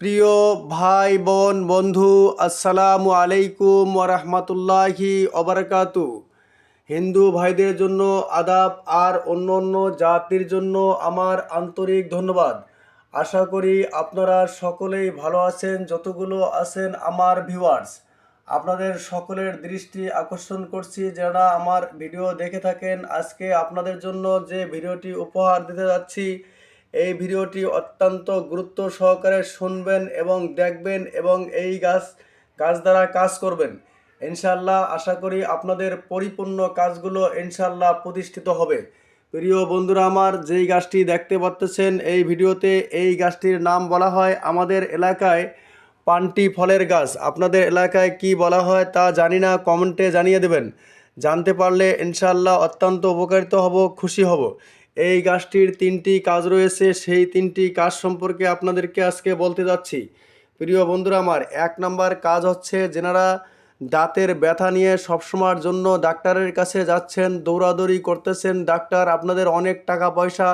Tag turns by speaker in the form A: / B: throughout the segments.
A: প্রিয় ভাই, বোন, বন্ধু, আসসালামু আলাইকুম ওরহমতুল্লাহি অবরকাতু হিন্দু ভাইদের জন্য আদাব আর অন্য অন্য জাতির জন্য আমার আন্তরিক ধন্যবাদ। আশা করি আপনারা সকলেই ভালো আছেন, যতগুলো আছেন আমার ভিউয়ার্স আপনাদের সকলের দৃষ্টি আকর্ষণ করছি, যারা আমার ভিডিও দেখে থাকেন। আজকে আপনাদের জন্য যে ভিডিওটি উপহার দিতে যাচ্ছি এই ভিডিওটি অত্যন্ত গুরুত্ব সহকারে শুনবেন এবং দেখবেন এবং এই গাছ গাছ দ্বারা কাজ করবেন। ইনশাল্লাহ আশা করি আপনাদের পরিপূর্ণ কাজগুলো ইনশাল্লাহ প্রতিষ্ঠিত হবে। প্রিয় বন্ধুরা আমার, যেই গাছটি দেখতে পাচ্ছেন এই ভিডিওতে, এই গাছটির নাম বলা হয় আমাদের এলাকায় পানটি ফলের গাছ। আপনাদের এলাকায় কি বলা হয় তা জানি না, কমেন্টে জানিয়ে দেবেন। জানতে পারলে ইনশাল্লাহ অত্যন্ত উপকারিত হব, খুশি হব। এই গাছটির তিনটি কাজ রয়েছে, সেই তিনটি কাজ সম্পর্কে আপনাদেরকে আজকে বলতে যাচ্ছি। প্রিয় বন্ধুরা আমার, এক নম্বর কাজ হচ্ছে যেনারা দাঁতের ব্যথা নিয়ে সবসময়ের জন্য ডাক্তারের কাছে যাচ্ছেন, দৌড়াদৌড়ি করতেছেন, ডাক্তার আপনাদের অনেক টাকা পয়সা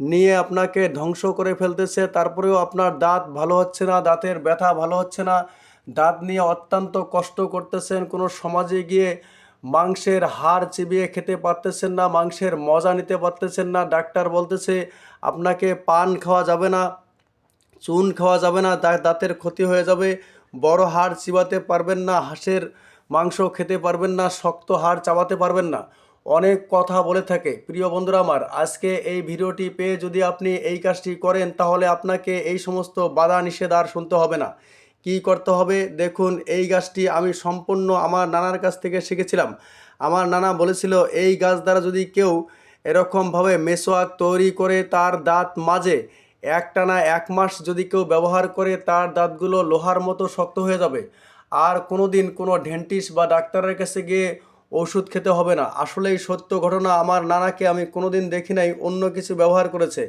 A: নিয়ে আপনাকে ধ্বংস করে ফেলতেছে, তারপরেও আপনার দাঁত ভালো হচ্ছে না, দাঁতের ব্যথা ভালো হচ্ছে না, দাঁত নিয়ে অত্যন্ত কষ্ট করতেছেন, কোনো সমাজে গিয়ে মাংসের হাড় চিবিয়ে খেতে পারতেছেন না, মাংসের মজা নিতে পারতেছেন না। ডাক্তার বলতেছে, আপনাকে পান খাওয়া যাবে না, চুন খাওয়া যাবে না দাঁতের ক্ষতি হয়ে যাবে, বড় হাড় চিবাতে পারবেন না, হাঁসের মাংস খেতে পারবেন না, শক্ত হাড় চাবাতে পারবেন না। অনেক কথা বলে থাকে। প্রিয় বন্ধুরা আমার, আজকে এই ভিডিওটি পেয়ে যদি আপনি এই কাজটি করেন, তাহলে আপনাকে এই সমস্ত বাধা নিষেধ আর শুনতে হবে না। কি করতে হবে? দেখুন, এই গাছটি আমি সম্পূর্ণ আমার নানার কাছ থেকে শিখেছিলাম। আমার নানা বলেছিল, এই গাছ দ্বারা যদি কেউ এরকমভাবে মেসোয়াক তৈরি করে তার দাঁত মাজে একটানা এক মাস যদি কেউ ব্যবহার করে, তার দাঁতগুলো লোহার মতো শক্ত হয়ে যাবে। আর কোনো দিন কোনো ডেন্টিস্ট বা ডাক্তারের কাছে গিয়ে ওষুধ খেতে হবে না। আসলেই সত্য ঘটনা, আমার নানাকে আমি কোনোদিন দেখি নাই, অন্য কিছু ব্যবহার করেছে।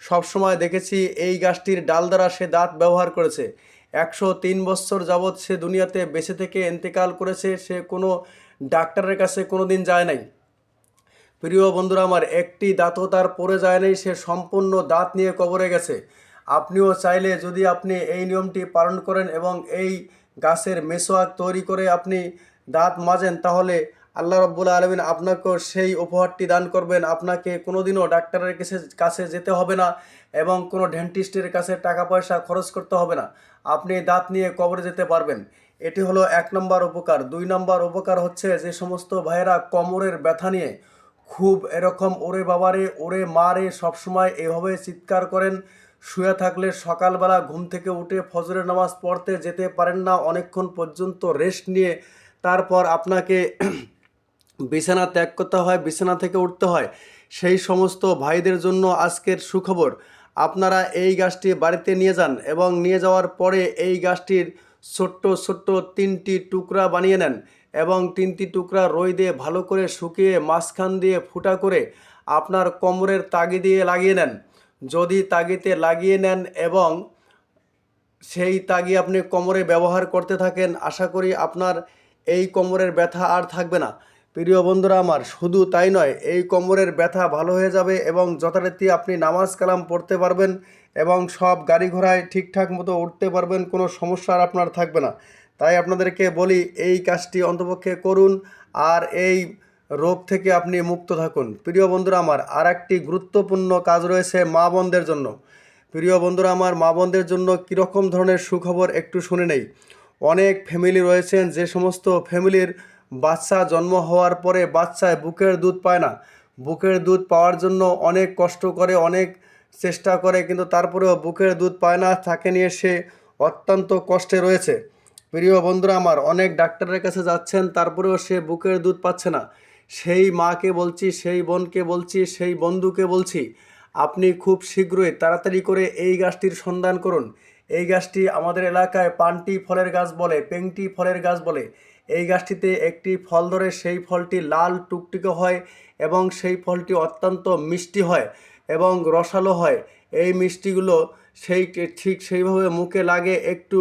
A: সবসময় দেখেছি, এই গাছটির ডাল দ্বারা সে দাঁত ব্যবহার করেছে। একশো তিন বছর যাবৎ সে দুনিয়াতে বেঁচে থেকে এন্তেকাল করেছে, সে কোনো ডাক্তারের কাছে কোনো দিন যায় নাই। প্রিয় বন্ধুরা, আমার একটি দাঁতও তার পড়ে যায় নাই, সে সম্পূর্ণ দাঁত নিয়ে কবরে গেছে। আপনিও চাইলে যদি আপনি এই নিয়মটি পালন করেন এবং এই গাছের মেসোয়াক তৈরি করে আপনি দাঁত মাজেন, তাহলে আল্লাহ রব্বুল আলমিন আপনাকেও সেই উপহারটি দান করবেন। আপনাকে কোনোদিনও ডাক্তারের কাছে কাছে যেতে হবে না এবং কোনো ডেন্টিস্টের কাছে টাকা পয়সা খরচ করতে হবে না। আপনি দাঁত নিয়ে কবরে যেতে পারবেন। এটি হলো এক নম্বর উপকার। দুই নম্বর উপকার হচ্ছে যে সমস্ত ভাইয়েরা কোমরের ব্যথা নিয়ে খুব এরকম ওরে বাবারে, ওরে মারে, সবসময় এভাবে চিৎকার করেন। শুয়ে থাকলে সকালবেলা ঘুম থেকে উঠে ফজরের নামাজ পড়তে যেতে পারেন না। অনেকক্ষণ পর্যন্ত রেস্ট নিয়ে তারপর আপনাকে বিছানা ত্যাগ করতে হয়, বিছানা থেকে উঠতে হয়। সেই সমস্ত ভাইদের জন্য আজকের সুখবর। আপনারা এই গাছটি বাড়িতে নিয়ে যান এবং নিয়ে যাওয়ার পরে এই গাছটির ছোট্ট ছোট্ট তিনটি টুকরা বানিয়ে নেন এবং তিনটি টুকরা রই দিয়ে ভালো করে শুকিয়ে মাঝখান দিয়ে ফুটা করে আপনার কোমরের তাগি দিয়ে লাগিয়ে নেন। যদি তাগিতে লাগিয়ে নেন এবং সেই তাগি আপনি কোমরে ব্যবহার করতে থাকেন, আশা করি আপনার এই কোমরের ব্যথা আর থাকবে না। প্রিয় বন্ধুরা আমার, শুধু তাই নয়, এই কোমরের ব্যথা ভালো হয়ে যাবে এবং যথারীতি আপনি নামাজ কালাম পড়তে পারবেন এবং সব গাড়ি ঘোড়ায় ঠিকঠাক মতো উঠতে পারবেন, কোনো সমস্যা আর আপনার থাকবে না। তাই আপনাদেরকে বলি, এই কাজটি অন্তপক্ষে করুন আর এই রোগ থেকে আপনি মুক্ত থাকুন। প্রিয় বন্ধুরা আমার আর একটি গুরুত্বপূর্ণ কাজ রয়েছে মা বোনদের জন্য। প্রিয় বন্ধুরা আমার, মা বোনদের জন্য কীরকম ধরনের সুখবর একটু শুনে নেই। অনেক ফ্যামিলি রয়েছেন, যে সমস্ত ফ্যামিলির বাচ্চা জন্ম হওয়ার পরে বাচ্চায় বুকের দুধ পায় না। বুকের দুধ পাওয়ার জন্য অনেক কষ্ট করে, অনেক চেষ্টা করে, কিন্তু তারপরেও বুকের দুধ পায় না। তাকে নিয়ে সে অত্যন্ত কষ্টে রয়েছে। প্রিয় বন্ধুরা আমার, অনেক ডাক্তারের কাছে যাচ্ছেন, তারপরেও সে বুকের দুধ পাচ্ছে না। সেই মাকে বলছি, সেই বোনকে বলছি, সেই বন্ধুকে বলছি, আপনি খুব শীঘ্রই তাড়াতাড়ি করে এই গাছটির সন্ধান করুন। এই গাছটি আমাদের এলাকায় পানটি ফলের গাছ বলে, পেংটি ফলের গাছ বলে। এই গাছটিতে একটি ফল ধরে সেই ফলটি লাল টুকটুকে হয় এবং সেই ফলটি অত্যন্ত মিষ্টি হয় এবং রসালো হয়। এই মিষ্টিগুলো সেই ঠিক সেইভাবে মুখে লাগে, একটু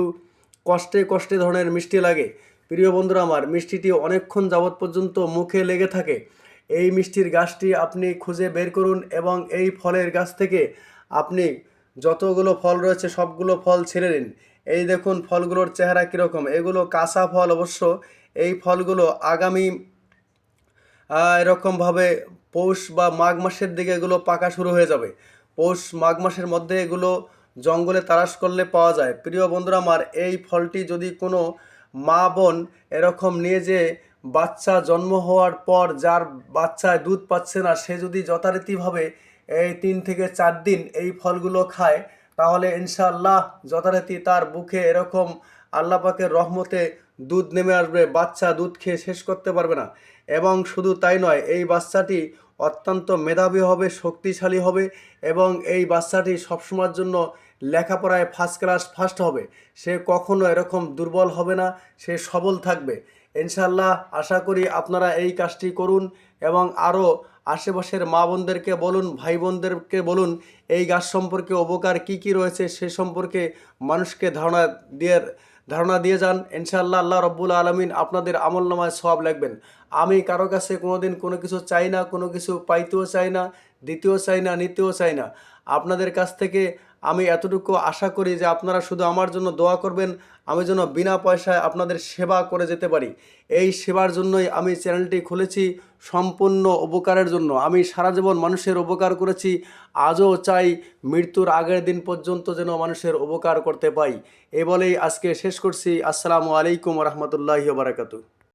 A: কষ্টে কষ্টে ধরনের মিষ্টি লাগে। প্রিয় বন্ধুরা আমার, মিষ্টিটি অনেকক্ষণ যাবৎ পর্যন্ত মুখে লেগে থাকে। এই মিষ্টির গাছটি আপনি খুঁজে বের করুন এবং এই ফলের গাছ থেকে আপনি যতগুলো ফল রয়েছে সবগুলো ফল ছেড়ে নিন এই দেখুন ফলগুলোর চেহারা কীরকম? এগুলো কাঁচা ফল অবশ্য। এই ফলগুলো আগামী এরকমভাবে পৌষ বা মাঘ মাসের দিকে এগুলো পাকা শুরু হয়ে যাবে। পৌষ মাঘ মাসের মধ্যে এগুলো জঙ্গলে তারাশ করলে পাওয়া যায়। প্রিয় বন্ধুরা আমার, এই ফলটি যদি কোনো মা বোন এরকম নিয়ে যে বাচ্চা জন্ম হওয়ার পর যার বাচ্চায় দুধ পাচ্ছে না, সে যদি যথারীতিভাবে এই তিন থেকে চার দিন এই ফলগুলো খায় তাহলে ইনশাআল্লাহ যথারীতি তার বুকে এরকম আল্লাপাকের রহমতে দুধ নেমে আসবে, বাচ্চা দুধ খেয়ে শেষ করতে পারবে না। এবং শুধু তাই নয়, এই বাচ্চাটি অত্যন্ত মেধাবী হবে, শক্তিশালী হবে এবং এই বাচ্চাটি সবসময়ের জন্য লেখাপড়ায় ফার্স্ট ক্লাস ফার্স্ট হবে। সে কখনো এরকম দুর্বল হবে না, সে সবল থাকবে। ইনশাল্লাহ আশা করি আপনারা এই কাজটি করুন এবং আরও আশেপাশের মা বোনদেরকে বলুন, ভাই বোনদেরকে বলুন, এই গাছ সম্পর্কে উপকার কি কি রয়েছে সে সম্পর্কে মানুষকে ধারণা দিয়ে ধারণা দিয়ে যান। ইনশাআল্লাহ আল্লাহ রব্বুল আলমিন আপনাদের আমল নামায় সব লাগবেন আমি কারও কাছে কোনোদিন কোনো কিছু চাই না, কোনো কিছু পাইতেও চাই না, দিতেও চাই না, নিতেও চাই না। আপনাদের কাছ থেকে আমি এতটুকু আশা করি যে আপনারা শুধু আমার জন্য দোয়া করবেন, আমি যেন বিনা পয়সায় আপনাদের সেবা করে যেতে পারি। এই সেবার জন্যই আমি চ্যানেলটি খুলেছি সম্পূর্ণ উপকারের জন্য। আমি সারা জীবন মানুষের উপকার করেছি, আজও চাই মৃত্যুর আগের দিন পর্যন্ত যেন মানুষের উপকার করতে পাই। এ বলেই আজকে শেষ করছি। আসসালামু আলাইকুম রহমতুল্লাহি বারাকাতু